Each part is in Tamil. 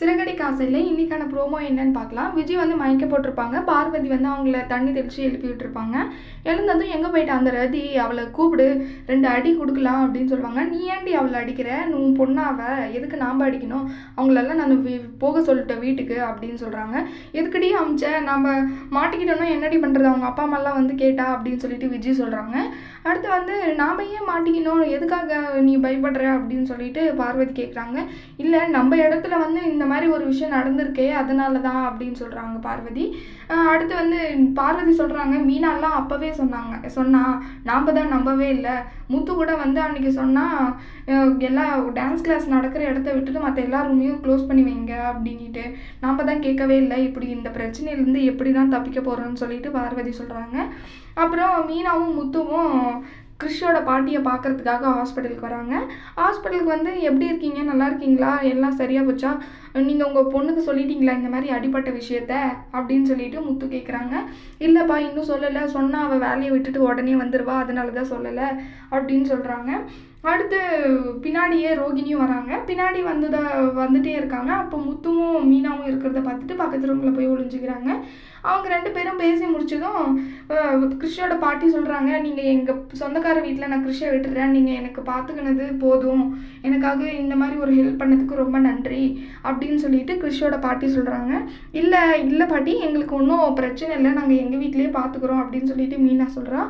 சிறகடி காசையில் இன்றைக்கான ப்ரோமோ என்னன்னு பார்க்கலாம். விஜய் வந்து மயக்க போட்டிருப்பாங்க. பார்வதி வந்து அவங்கள தண்ணி தெளித்து எழுப்பி விட்டுருப்பாங்க எழுந்ததும் எங்கே போயிட்டு அந்த ரதி? அவளை கூப்பிடு. ரெண்டு அடி கொடுக்கலாம் அப்படின்னு சொல்லுவாங்க. நீ ஏண்டி அவளை அடிக்கிற? நீ பொண்ணாவ. எதுக்கு நாம் அடிக்கணும்? அவங்களெல்லாம் நான் வீ- போக சொல்லிட்டேன் வீட்டுக்கு அப்படின்னு சொல்கிறாங்க எதுக்கடி அமிச்ச? நாம் மாட்டிக்கிட்டோன்னா என்னடி பண்ணுறது அவங்க அப்பா அம்மாலாம் வந்து கேட்டா அப்படின்னு சொல்லிட்டு விஜய் சொல்கிறாங்க அடுத்து வந்து நாம் ஏன் மாட்டிக்கணும் எதுக்காக நீ பயப்படுற அப்படின்னு சொல்லிட்டு பார்வதி கேட்குறாங்க இல்லை நம்ம இடத்துல வந்து இந்த இந்த மாதிரி ஒரு விஷயம் நடந்திருக்கே அதனால தான் அப்படின்னு சொல்கிறாங்க பார்வதி. அடுத்து வந்து பார்வதி சொல்கிறாங்க மீனாலாம் அப்போவே சொன்னாங்க. சொன்னா நாம் தான் நம்பவே இல்லை. முத்து கூட வந்து அன்றைக்கி சொன்னால் எல்லா டான்ஸ் கிளாஸ் நடக்கிற இடத்த விட்டுட்டு மற்ற எல்லா ரூமையும் க்ளோஸ் பண்ணி வைங்க அப்படின்ட்டு நாம் தான் கேட்கவே இல்லை. இப்படி இந்த பிரச்சனையிலேருந்து எப்படி தான் தப்பிக்க போகிறோன்னு சொல்லிட்டு பார்வதி சொல்கிறாங்க அப்புறம் மீனாவும் முத்துவும் கிறிஷோட பாட்டியை பார்க்கறதுக்காக ஹாஸ்பிட்டலுக்கு வராங்க. ஹாஸ்பிட்டலுக்கு வந்து எப்படி இருக்கீங்க? நல்லா இருக்கீங்களா? எல்லாம் சரியாக போச்சா? நீங்கள் உங்கள் பொண்ணுக்கு சொல்லிட்டீங்களா இந்த மாதிரி அடிப்பட்ட விஷயத்த? அப்படின்னு சொல்லிட்டு முத்து கேட்குறாங்க இல்லைப்பா இன்னும் சொல்லலை. சொன்னால் அவள் வேலையை விட்டுட்டு உடனே வந்துடுவா அதனால தான் சொல்லலை. அப்படின்னு சொல்கிறாங்க அடுத்து பின்னாடியே ரோகிணியும் வராங்க. பின்னாடி வந்ததை வந்துட்டே இருக்காங்க. அப்போ முத்துவும் மீனாவும் இருக்கிறத பார்த்துட்டு பக்கத்து ரூமில் போய் ஒளிஞ்சுக்கிறாங்க. அவங்க ரெண்டு பேரும் பேசி முடிச்சதும் அஹ், கிருஷ்ணோட பாட்டி சொல்கிறாங்க நீங்கள் எங்கள் சொந்தக்கார வீட்டில் நான் கிருஷ்ண விட்டுறேன். நீங்கள் எனக்கு பார்த்துக்கினது போதும். எனக்காக இந்த மாதிரி ஒரு ஹெல்ப் பண்ணதுக்கு ரொம்ப நன்றி. அப்படின்னு சொல்லிட்டு கிருஷ்ணோட பாட்டி சொல்கிறாங்க இல்லை இல்லை பாட்டி எங்களுக்கு ஒன்றும் பிரச்சனை இல்லை. நாங்கள் எங்கள் வீட்லேயே பார்த்துக்குறோம். அப்படின்னு சொல்லிட்டு மீனா சொல்கிறா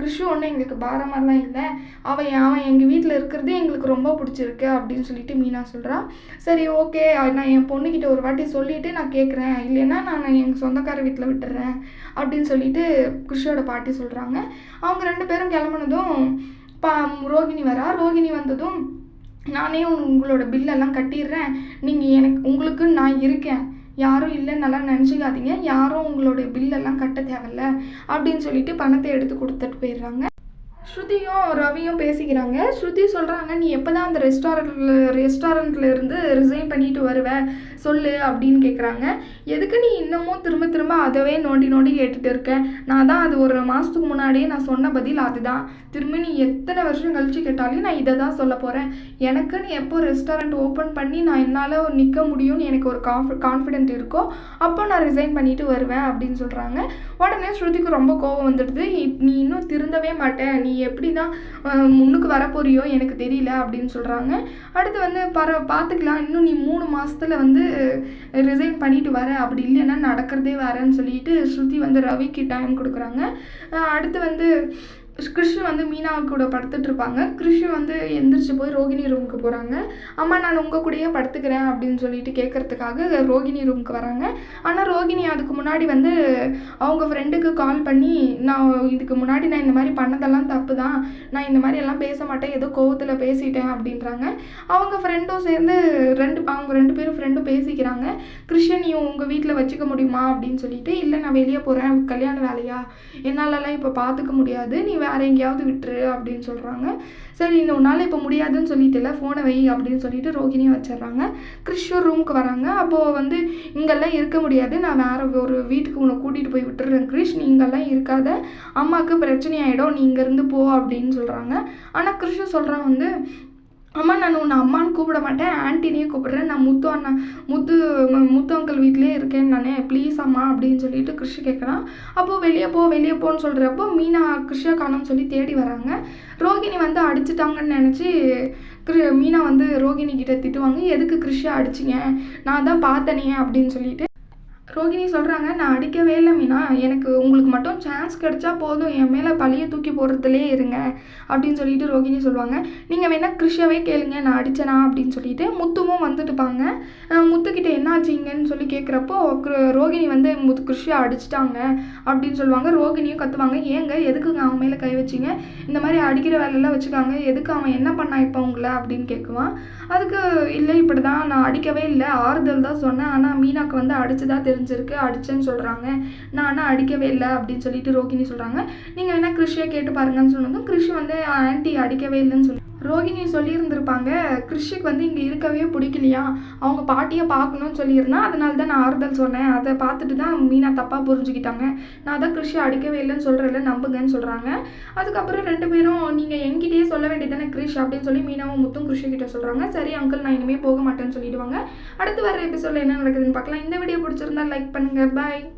கிருஷ்ணு ஒன்றும் எங்களுக்கு பாரமாதிரிலாம் இல்லை. அவன் அவன் எங்கள் வீட்டில் இருக்கிறதே எங்களுக்கு ரொம்ப பிடிச்சிருக்கு அப்படின்னு சொல்லிட்டு மீனா சொல்கிறான் சரி ஓகே நான் என் பொண்ணுக்கிட்ட ஒரு வாட்டி சொல்லிவிட்டு நான் கேட்குறேன் இல்லைன்னா நான் எங்கள் சொந்தக்கார வீட்டில் விட்டுறேன் அப்படின்னு சொல்லிட்டு குஷியோட பாட்டி சொல்கிறாங்க அவங்க ரெண்டு பேரும் கிளம்புனதும் பா ரோகிணி வரா. ரோகிணி வந்ததும் நானே உங்களோட பில்லெல்லாம் கட்டிடுறேன். நீங்கள் எனக்கு உங்களுக்கு நான் இருக்கேன். யாரும் இல்லைன்னெல்லாம் நினச்சிக்காதீங்க. யாரும் உங்களோட பில்லெல்லாம் கட்ட தேவையில்ல அப்படின்னு சொல்லிட்டு பணத்தை எடுத்து கொடுத்துட்டு போயிடுறாங்க. ஸ்ருதியும் ரவியும் பேசிக்கிறாங்க. ஸ்ருதி சொல்கிறாங்க நீ எப்போ தான் அந்த ரெஸ்டாரண்ட்டில் ரெஸ்டாரண்ட்டில் இருந்து ரிசைன் பண்ணிட்டு வருவ? சொல்லு அப்படின்னு கேட்குறாங்க எதுக்கு நீ இன்னமும் திரும்ப திரும்ப அதவே நோண்டி நோண்டி கேட்டுட்டு இருக்க? நான் தான் அது ஒரு மாதத்துக்கு முன்னாடியே நான் சொன்ன பதில் அதுதான். திரும்ப நீ எத்தனை வருஷம் கழித்து கேட்டாலும் நான் இதை தான் சொல்ல போகிறேன் எனக்கு நீ எப்போ ரெஸ்டாரண்ட் ஓப்பன் பண்ணி நான் என்னால் நிற்க முடியும்னு எனக்கு ஒரு காஃப் கான்ஃபிடென்ட் இருக்கோ அப்போ நான் ரிசைன் பண்ணிட்டு வருவேன் அப்படின்னு சொல்கிறாங்க உடனே ஸ்ருதிக்கு ரொம்ப கோவம் வந்துடுது. இப்- நீ இன்னும் திருந்தவே மாட்டேன் நீ எப்படி தான் முன்னுக்கு வரப்போறியோ எனக்கு தெரியல அப்படின்னு சொல்கிறாங்க அடுத்து வந்து பர பார்த்துக்கலாம் இன்னும் நீ மூணு மாதத்தில் வந்து ரிசைன் பண்ணிட்டு வரேன் அப்படி இல்லைன்னா நடக்கிறதே வரேன்னு சொல்லிட்டு ஸ்ருதி வந்து ரவிக்கு டைம் கொடுக்குறாங்க. அடுத்து வந்து கிருஷ்ணு வந்து மீனா கூட படுத்துட்டு இருப்பாங்க. கிருஷ்ணு வந்து எந்திரிச்சு போய் ரோகிணி ரூமுக்கு போகிறாங்க அம்மா நான் உங்கள் கூடயே படுத்துக்கிறேன் அப்படின்னு சொல்லிட்டு கேட்கறதுக்காக ரோகிணி ரூமுக்கு வராங்க. ஆனால் ரோகிணி அதுக்கு முன்னாடி வந்து அவங்க ஃப்ரெண்டுக்கு கால் பண்ணி நான் இதுக்கு முன்னாடி நான் இந்த மாதிரி பண்ணதெல்லாம் தப்பு தான் நான் இந்த மாதிரி எல்லாம் பேச மாட்டேன். ஏதோ கோவத்தில் பேசிட்டேன் அப்படின்றாங்க. அவங்க ஃப்ரெண்டும் சேர்ந்து ரெண்டு அவங்க ரெண்டு பேரும் ஃப்ரெண்டும் பேசிக்கிறாங்க. கிருஷ்ணன் நீ உங்கள் வீட்டில் வச்சுக்க முடியுமா? அப்படின்னு சொல்லிட்டு இல்லை நான் வெளியே போகிறேன் கல்யாண வேலையா? என்னாலலாம் இப்போ பார்த்துக்க முடியாது. நீ வேறு எங்கேயாவது விட்டுரு அப்படின்னு சொல்கிறாங்க சரி இன்னொரு நாள் இப்போ முடியாதுன்னு சொல்லிட்டுல ஃபோனை வை அப்படின்னு சொல்லிட்டு ரோகிணியை வச்சிடுறாங்க. கிறிஷூர் ரூமுக்கு வராங்க. அப்போது வந்து இங்கெல்லாம் இருக்க முடியாது. நான் வேறு ஒரு வீட்டுக்கு உன்னை கூட்டிகிட்டு போய் விட்டுறேன் கிறிஷ். நீ இங்கெல்லாம் இருக்காத. அம்மாவுக்கு பிரச்சனை ஆகிடும் நீ இங்கேருந்து போ அப்படின்னு சொல்கிறாங்க ஆனால் கிறிஷு சொல்கிறான் வந்து அம்மா நான் உன்னை அம்மான்னு கூப்பிட மாட்டேன். ஆன்ட்டினே கூப்பிடுறேன். நான் முத்து அண்ணா முத்து முத்து அங்கிள் வீட்டிலே இருக்கேன் நானே ப்ளீஸ் அம்மா அப்படின்னு சொல்லிட்டு கிருஷி கேட்குறான். அப்போது வெளியே போ வெளியே போன்னு சொல்கிறப்போ மீனா கிருஷியா காணோம்னு சொல்லி தேடி வராங்க. ரோகிணி வந்து அடிச்சிட்டாங்கன்னு நினச்சி கிரு மீனா வந்து ரோகிணி கிட்ட திட்டுவாங்க. எதுக்கு கிருஷியா அடிச்சிங்க? நான் தான் பார்த்தனே அப்படின்னு சொல்லிட்டு ரோகிணி சொல்கிறாங்க நான் அடிக்கவே இல்லை மீனா. எனக்கு உங்களுக்கு மட்டும் சான்ஸ் கிடைச்சா போதும். என் மேலே பழியை தூக்கி போடுறதுலே இருங்க. அப்படின்னு சொல்லிட்டு ரோகிணி சொல்லுவாங்க. நீங்கள் வேணால் கிருஷியாவே கேளுங்க. நான் அடிச்சேனா? அப்படின்னு சொல்லிட்டு முத்துவும் வந்துட்டுப்பாங்க. முத்துக்கிட்ட என்ன ஆச்சுங்கன்னு சொல்லி கேட்குறப்போ ரோகிணி வந்து முத்து கிருஷியை அடிச்சிட்டாங்க அப்படின்னு சொல்லுவாங்க. ரோகிணியும் கத்துவாங்க. ஏங்க எதுக்குங்க அவன் மேலே கை வச்சிங்க? இந்த மாதிரி அடிக்கிற வேலையெல்லாம் வச்சுக்காங்க. எதுக்கு அவன் என்ன பண்ணா இப்போ உங்களை? அப்படின்னு கேட்குவான் அதுக்கு இல்லை இப்படி தான் நான் அடிக்கவே இல்லை. ஆறுதல் தான் சொன்னேன். ஆனால் மீனாக்கு வந்து அடிச்சதா தெரிஞ்சிருக்கு அடிச்சேன்னு சொல்கிறாங்க நான் ஆனால் அடிக்கவே இல்லை அப்படின்னு சொல்லிட்டு ரோகிணி சொல்கிறாங்க நீங்கள் வேணால் கிருஷியை கேட்டு பாருங்கன்னு சொன்னதும் கிருஷி வந்து ஆன்ட்டி அடிக்கவே இல்லைன்னு சொல்லி ரோகிணி சொல்லியிருந்திருப்பாங்க கிருஷிக்கு வந்து இங்கே இருக்கவே பிடிக்கலையா? அவங்க பாட்டியை பார்க்கணும்னு சொல்லியிருந்தா அதனால தான் நான் ஆறுதல் சொன்னேன். அதை பார்த்துட்டு தான் மீனா தப்பாக புரிஞ்சுக்கிட்டாங்க. நான் தான் கிருஷி அடிக்கவே இல்லைன்னு சொல்கிறேன்ல நம்புங்கன்னு சொல்கிறாங்க அதுக்கப்புறம் ரெண்டு பேரும் நீங்கள் என்கிட்டயே சொல்ல அப்படின்னு சொல்லி மீனாவும் முத்தும் கிறிஷு கிட்ட சொல்கிறாங்க சரி அங்கிள் நான் இனிமேல் போக மாட்டேன்னு சொல்லிடுவாங்க. அடுத்து வர எபிசோடில் என்ன நடக்குதுன்னு பார்க்கலாம். இந்த வீடியோ பிடிச்சிருந்தா லைக் பண்ணுங்கள் பாய்